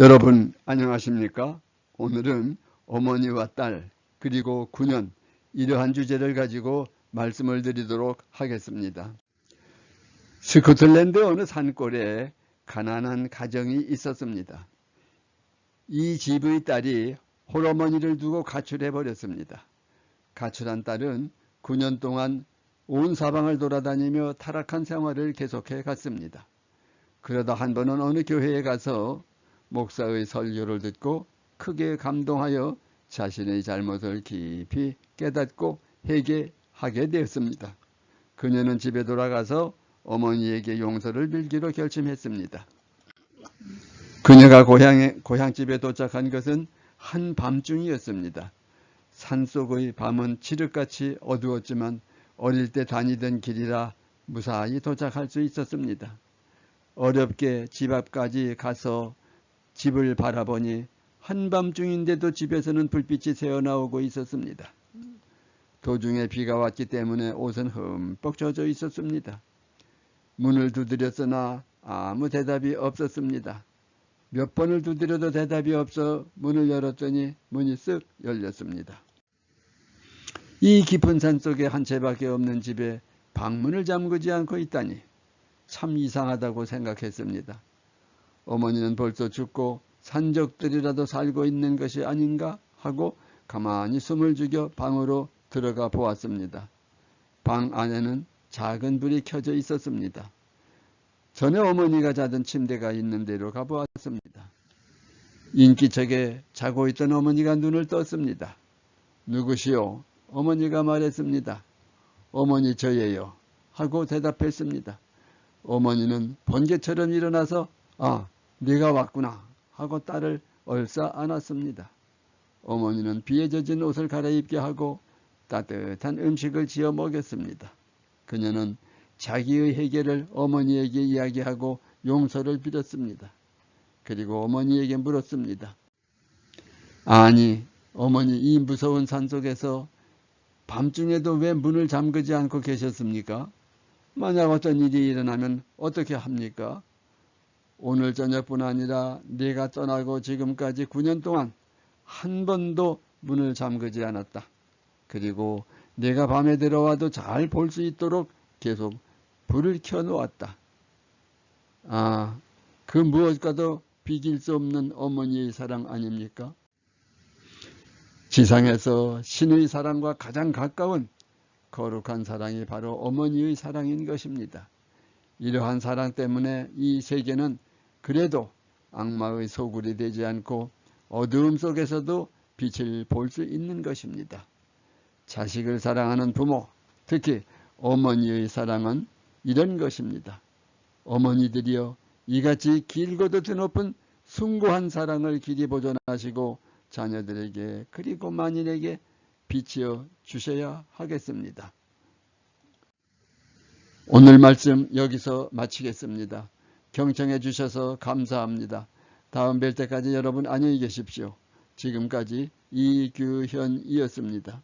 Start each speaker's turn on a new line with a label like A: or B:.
A: 여러분 안녕하십니까? 오늘은 어머니와 딸 그리고 9년 이러한 주제를 가지고 말씀을 드리도록 하겠습니다. 스코틀랜드 어느 산골에 가난한 가정이 있었습니다. 이 집의 딸이 홀어머니를 두고 가출해 버렸습니다. 가출한 딸은 9년 동안 온 사방을 돌아다니며 타락한 생활을 계속해 갔습니다. 그러다 한 번은 어느 교회에 가서 목사의 설교를 듣고 크게 감동하여 자신의 잘못을 깊이 깨닫고 회개하게 되었습니다. 그녀는 집에 돌아가서 어머니에게 용서를 빌기로 결심했습니다. 그녀가 고향에, 고향집에 도착한 것은 한밤중이었습니다. 산속의 밤은 칠흑같이 어두웠지만 어릴 때 다니던 길이라 무사히 도착할 수 있었습니다. 어렵게 집 앞까지 가서 집을 바라보니 한밤중인데도 집에서는 불빛이 새어나오고 있었습니다. 도중에 비가 왔기 때문에 옷은 흠뻑 젖어 있었습니다. 문을 두드렸으나 아무 대답이 없었습니다. 몇 번을 두드려도 대답이 없어 문을 열었더니 문이 쓱 열렸습니다. 이 깊은 산 속에 한 채밖에 없는 집에 방문을 잠그지 않고 있다니 참 이상하다고 생각했습니다. 어머니는 벌써 죽고 산적들이라도 살고 있는 것이 아닌가 하고 가만히 숨을 죽여 방으로 들어가 보았습니다. 방 안에는 작은 불이 켜져 있었습니다. 전에 어머니가 자던 침대가 있는 데로 가보았습니다. 인기척에 자고 있던 어머니가 눈을 떴습니다. 누구시오? 어머니가 말했습니다. 어머니 저예요. 하고 대답했습니다. 어머니는 번개처럼 일어나서 아 네가 왔구나 하고 딸을 얼싸 안았습니다. 어머니는 비에 젖은 옷을 갈아입게 하고 따뜻한 음식을 지어 먹였습니다. 그녀는 자기의 해결을 어머니에게 이야기하고 용서를 빌었습니다. 그리고 어머니에게 물었습니다. 아니, 어머니 이 무서운 산속에서 밤중에도 왜 문을 잠그지 않고 계셨습니까? 만약 어떤 일이 일어나면 어떻게 합니까? 오늘 저녁뿐 아니라 네가 떠나고 지금까지 9년 동안 한 번도 문을 잠그지 않았다. 그리고 내가 밤에 들어와도 잘 볼 수 있도록 계속 불을 켜놓았다. 아, 그 무엇과도 비길 수 없는 어머니의 사랑 아닙니까? 지상에서 신의 사랑과 가장 가까운 거룩한 사랑이 바로 어머니의 사랑인 것입니다. 이러한 사랑 때문에 이 세계는 그래도 악마의 소굴이 되지 않고 어두움 속에서도 빛을 볼 수 있는 것입니다. 자식을 사랑하는 부모, 특히 어머니의 사랑은 이런 것입니다. 어머니들이여 이같이 길고도 드높은 숭고한 사랑을 길이 보존하시고 자녀들에게 그리고 만인에게 비치어 주셔야 하겠습니다. 오늘 말씀 여기서 마치겠습니다. 경청해 주셔서 감사합니다. 다음 뵐 때까지 여러분 안녕히 계십시오. 지금까지 이규현이었습니다.